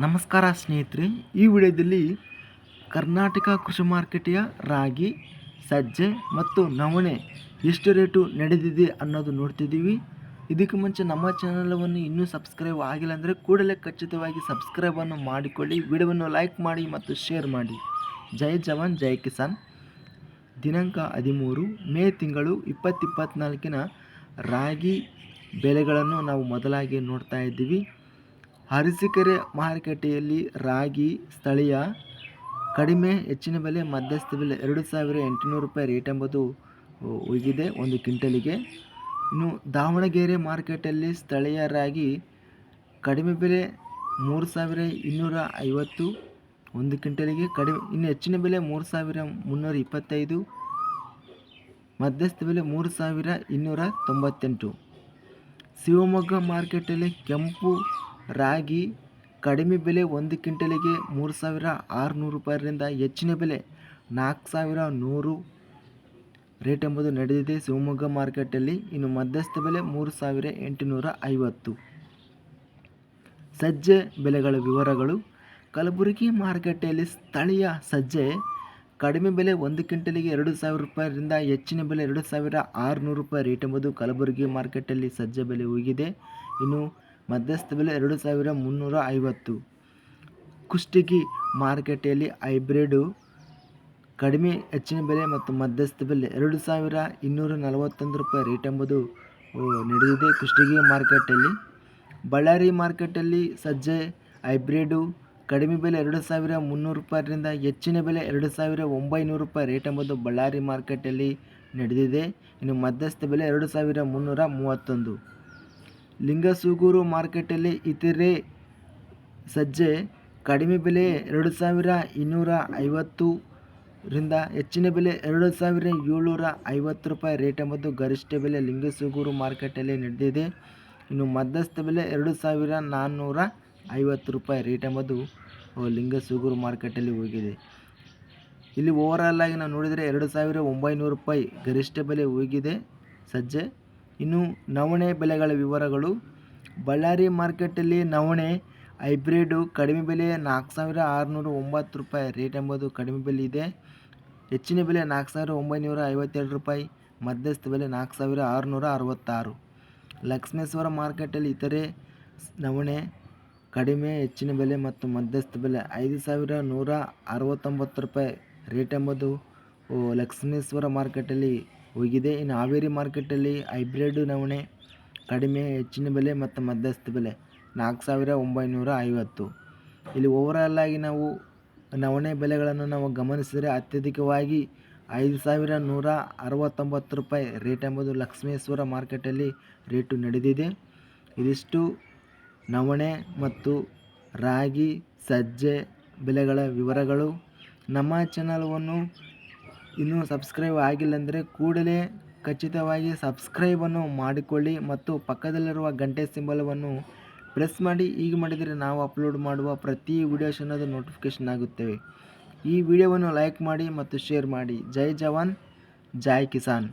ನಮಸ್ಕಾರ ಸ್ನೇಹಿತರೆ, ಈ ವಿಡಿಯೋದಲ್ಲಿ ಕರ್ನಾಟಕ ಕೃಷಿ ಮಾರ್ಕೆಟಿಯ ರಾಗಿ, ಸಜ್ಜೆ ಮತ್ತು ನವಣೆ ಎಷ್ಟು ರೇಟು ನಡೆದಿದೆ ಅನ್ನೋದು ನೋಡ್ತಿದ್ದೀವಿ. ಇದಕ್ಕೆ ಮುಂಚೆ ನಮ್ಮ ಚಾನಲನ್ನು ಇನ್ನೂ ಸಬ್ಸ್ಕ್ರೈಬ್ ಆಗಿಲ್ಲ ಅಂದರೆ ಕೂಡಲೇ ಖಚಿತವಾಗಿ ಸಬ್ಸ್ಕ್ರೈಬನ್ನು ಮಾಡಿಕೊಳ್ಳಿ, ವಿಡಿಯೋವನ್ನು ಲೈಕ್ ಮಾಡಿ ಮತ್ತು ಶೇರ್ ಮಾಡಿ. ಜೈ ಜವಾನ್, ಜೈ ಕಿಸಾನ್. ದಿನಾಂಕ ಹದಿಮೂರು, ಮೇ ತಿಂಗಳು ಇಪ್ಪತ್ತಿಪ್ಪತ್ನಾಲ್ಕಿನ ರಾಗಿ ಬೆಲೆಗಳನ್ನು ನಾವು ಮೊದಲಾಗಿ ನೋಡ್ತಾ ಇದ್ದೀವಿ. ಅರಸೀಕೆರೆ ಮಾರುಕಟ್ಟೆಯಲ್ಲಿ ರಾಗಿ ಸ್ಥಳೀಯ ಕಡಿಮೆ ಹೆಚ್ಚಿನ ಬೆಲೆ ಮಧ್ಯಸ್ಥ ಬೆಲೆ ಎರಡು ಸಾವಿರ ಎಂಟುನೂರು ರೂಪಾಯಿ ರೇಟ್ ಎಂಬುದು ಹೋಗಿದೆ ಒಂದು ಕ್ವಿಂಟಲಿಗೆ. ಇನ್ನು ದಾವಣಗೆರೆ ಮಾರ್ಕೆಟಲ್ಲಿ ಸ್ಥಳೀಯ ರಾಗಿ ಕಡಿಮೆ ಬೆಲೆ ಮೂರು ಸಾವಿರ ಇನ್ನೂರ ಐವತ್ತು, ಒಂದು ಕ್ವಿಂಟಲಿಗೆ ಕಡಿಮೆ, ಇನ್ನು ಹೆಚ್ಚಿನ ಬೆಲೆ ಮೂರು ಸಾವಿರ ಮುನ್ನೂರ ಇಪ್ಪತ್ತೈದು, ಮಧ್ಯಸ್ಥ ಬೆಲೆ ಮೂರು ಸಾವಿರ ಇನ್ನೂರ ತೊಂಬತ್ತೆಂಟು. ಶಿವಮೊಗ್ಗ ಮಾರ್ಕೆಟಲ್ಲಿ ಕೆಂಪು ರಾಗಿ ಕಡಿಮೆ ಬೆಲೆ ಒಂದು ಕ್ವಿಂಟಲಿಗೆ ಮೂರು ಸಾವಿರ ಆರುನೂರು ರೂಪಾಯಿರಿಂದ ಹೆಚ್ಚಿನ ಬೆಲೆ ನಾಲ್ಕು ಸಾವಿರ ನೂರು ರೇಟ್ ಎಂಬುದು ನಡೆದಿದೆ. ಶಿವಮೊಗ್ಗ ಮಾರ್ಕೆಟಲ್ಲಿ ಇನ್ನು ಮಧ್ಯಸ್ಥ ಬೆಲೆ ಮೂರು ಸಾವಿರ ಎಂಟುನೂರ ಐವತ್ತು. ಸಜ್ಜೆ ಬೆಲೆಗಳ ವಿವರಗಳು. ಕಲಬುರಗಿ ಮಾರುಕಟ್ಟೆಯಲ್ಲಿ ಸ್ಥಳೀಯ ಸಜ್ಜೆ ಕಡಿಮೆ ಬೆಲೆ ಒಂದು ಕ್ವಿಂಟಲಿಗೆ ಎರಡು ಸಾವಿರ ರೂಪಾಯಿರಿಂದ ಹೆಚ್ಚಿನ ಬೆಲೆ ಎರಡು ಸಾವಿರ ಆರುನೂರು ರೂಪಾಯಿ ರೇಟ್ ಎಂಬುದು ಕಲಬುರಗಿ ಮಾರ್ಕೆಟಲ್ಲಿ ಸಜ್ಜೆ ಬೆಲೆ ಹೋಗಿದೆ ಇನ್ನು ಮಧ್ಯಸ್ಥ ಬೆಲೆ ಎರಡು ಸಾವಿರ ಮುನ್ನೂರ ಐವತ್ತು. ಕುಷ್ಟಗಿ ಮಾರುಕಟ್ಟೆಯಲ್ಲಿ ಹೈಬ್ರಿಡು ಕಡಿಮೆ, ಹೆಚ್ಚಿನ ಬೆಲೆ ಮತ್ತು ಮಧ್ಯಸ್ಥ ಬೆಲೆ ಎರಡು ಸಾವಿರ ಇನ್ನೂರ ನಲವತ್ತೊಂದು ರೂಪಾಯಿ ರೇಟ್ ಎಂಬುದು ನಡೆದಿದೆ ಕುಷ್ಟಗಿ ಮಾರುಕಟ್ಟೆಯಲ್ಲಿ. ಬಳ್ಳಾರಿ ಮಾರುಕಟ್ಟೆಯಲ್ಲಿ ಸಜ್ಜೆ ಹೈಬ್ರಿಡು ಕಡಿಮೆ ಬೆಲೆ ಎರಡು ಸಾವಿರ ಮುನ್ನೂರು ರೂಪಾಯಿಂದ ಹೆಚ್ಚಿನ ಬೆಲೆ ಎರಡು ಸಾವಿರ ಒಂಬೈನೂರು ರೂಪಾಯಿ ರೇಟ್ ಎಂಬುದು ಬಳ್ಳಾರಿ ಮಾರುಕಟ್ಟೆಯಲ್ಲಿ ನಡೆದಿದೆ. ಇನ್ನು ಮಧ್ಯಸ್ಥ ಬೆಲೆ ಎರಡು ಸಾವಿರ ಮುನ್ನೂರ ಮೂವತ್ತೊಂದು. ಲಿಂಗಸೂಗೂರು ಮಾರ್ಕೆಟಲ್ಲಿ ಇತರೆ ಸಜ್ಜೆ ಕಡಿಮೆ ಬೆಲೆ ಎರಡು ಸಾವಿರ ಇನ್ನೂರ ಐವತ್ತು ರಿಂದ ಹೆಚ್ಚಿನ ಬೆಲೆ ಎರಡು ಸಾವಿರ ಏಳ್ನೂರ ಐವತ್ತು ರೂಪಾಯಿ ರೇಟ್ ಎಂಬುದು ಗರಿಷ್ಠ ಬೆಲೆ ಲಿಂಗಸೂಗೂರು ಮಾರ್ಕೆಟಲ್ಲಿ ನಡೆದಿದೆ. ಇನ್ನು ಮಧ್ಯಸ್ಥ ಬೆಲೆ ಎರಡು ಸಾವಿರ ನಾನ್ನೂರ ಐವತ್ತು ರೂಪಾಯಿ ರೇಟ್ ಎಂಬುದು ಲಿಂಗಸೂಗೂರು ಮಾರ್ಕೆಟಲ್ಲಿ ಹೋಗಿದೆ. ಇಲ್ಲಿ ಓವರಾಲ್ ಆಗಿ ನಾವು ನೋಡಿದರೆ ಎರಡು ಸಾವಿರ ಒಂಬೈನೂರು ರೂಪಾಯಿ ಗರಿಷ್ಠ ಬೆಲೆ ಹೋಗಿದೆ ಸಜ್ಜೆ. ಇನ್ನು ನವಣೆ ಬೆಲೆಗಳ ವಿವರಗಳು. ಬಳ್ಳಾರಿ ಮಾರ್ಕೆಟಲ್ಲಿ ನವಣೆ ಹೈಬ್ರಿಡು ಕಡಿಮೆ ಬೆಲೆ ನಾಲ್ಕು ಸಾವಿರ ಆರುನೂರ ಒಂಬತ್ತು ರೂಪಾಯಿ. ರೇಟ್ ಎಂಬುದು ಕಡಿಮೆ ಬೆಲೆ ಇದೆ. ಹೆಚ್ಚಿನ ಬೆಲೆ ನಾಲ್ಕು ಸಾವಿರ ಒಂಬೈನೂರ ಐವತ್ತೆರಡು ರೂಪಾಯಿ. ಮಧ್ಯಸ್ಥ ಬೆಲೆ ನಾಲ್ಕು ಸಾವಿರ ಆರುನೂರ ಅರವತ್ತಾರು ಲಕ್ಷ್ಮೇಶ್ವರ ಮಾರ್ಕೆಟಲ್ಲಿ ಇತರೆ ನವಣೆ ಕಡಿಮೆ, ಹೆಚ್ಚಿನ ಬೆಲೆ ಮತ್ತು ಮಧ್ಯಸ್ಥ ಬೆಲೆ ಐದು ಸಾವಿರ ನೂರ ಅರವತ್ತೊಂಬತ್ತು ರೂಪಾಯಿ. ರೇಟ್ ಎಂಬುದು ಲಕ್ಷ್ಮೇಶ್ವರ ಮಾರ್ಕೆಟಲ್ಲಿ ಹೋಗಿದೆ. ಇನ್ನು ಹಾವೇರಿ ಮಾರ್ಕೆಟಲ್ಲಿ ಹೈಬ್ರಿಡ್ ನವಣೆ ಕಡಿಮೆ, ಹೆಚ್ಚಿನ ಬೆಲೆ ಮತ್ತು ಮಧ್ಯಸ್ಥ ಬೆಲೆ ನಾಲ್ಕು ಸಾವಿರ ಒಂಬೈನೂರ ಐವತ್ತು. ಇಲ್ಲಿ ಓವರಾಲ್ ಆಗಿ ನಾವು ನವಣೆ ಬೆಲೆಗಳನ್ನು ನಾವು ಗಮನಿಸಿದರೆ ಅತ್ಯಧಿಕವಾಗಿ ಐದು ಸಾವಿರ ನೂರ ಅರವತ್ತೊಂಬತ್ತು ರೂಪಾಯಿ ರೇಟ್ ಎಂಬುದು ಲಕ್ಷ್ಮೇಶ್ವರ ಮಾರ್ಕೆಟಲ್ಲಿ ರೇಟು ನಡೆದಿದೆ. ಇದಿಷ್ಟು ನವಣೆ ಮತ್ತು ರಾಗಿ, ಸಜ್ಜೆ ಬೆಲೆಗಳ ವಿವರಗಳು. ನಮ್ಮ ಚಾನಲವನ್ನು ಇನ್ನೂ ಸಬ್ಸ್ಕ್ರೈಬ್ ಆಗಿಲ್ಲ ಅಂದರೆ ಕೂಡಲೇ ಖಚಿತವಾಗಿ ಸಬ್ಸ್ಕ್ರೈಬನ್ನು ಮಾಡಿಕೊಳ್ಳಿ ಮತ್ತು ಪಕ್ಕದಲ್ಲಿರುವ ಗಂಟೆ ಸಿಂಬಲವನ್ನು ಪ್ರೆಸ್ ಮಾಡಿ. ಈಗ ಮಾಡಿದರೆ ನಾವು ಅಪ್ಲೋಡ್ ಮಾಡುವ ಪ್ರತಿ ವಿಡಿಯೋಸ್ ಅನ್ನೋದು ನೋಟಿಫಿಕೇಷನ್ ಆಗುತ್ತವೆ. ಈ ವಿಡಿಯೋವನ್ನು ಲೈಕ್ ಮಾಡಿ ಮತ್ತು ಶೇರ್ ಮಾಡಿ. ಜೈ ಜವಾನ್, ಜೈ ಕಿಸಾನ್.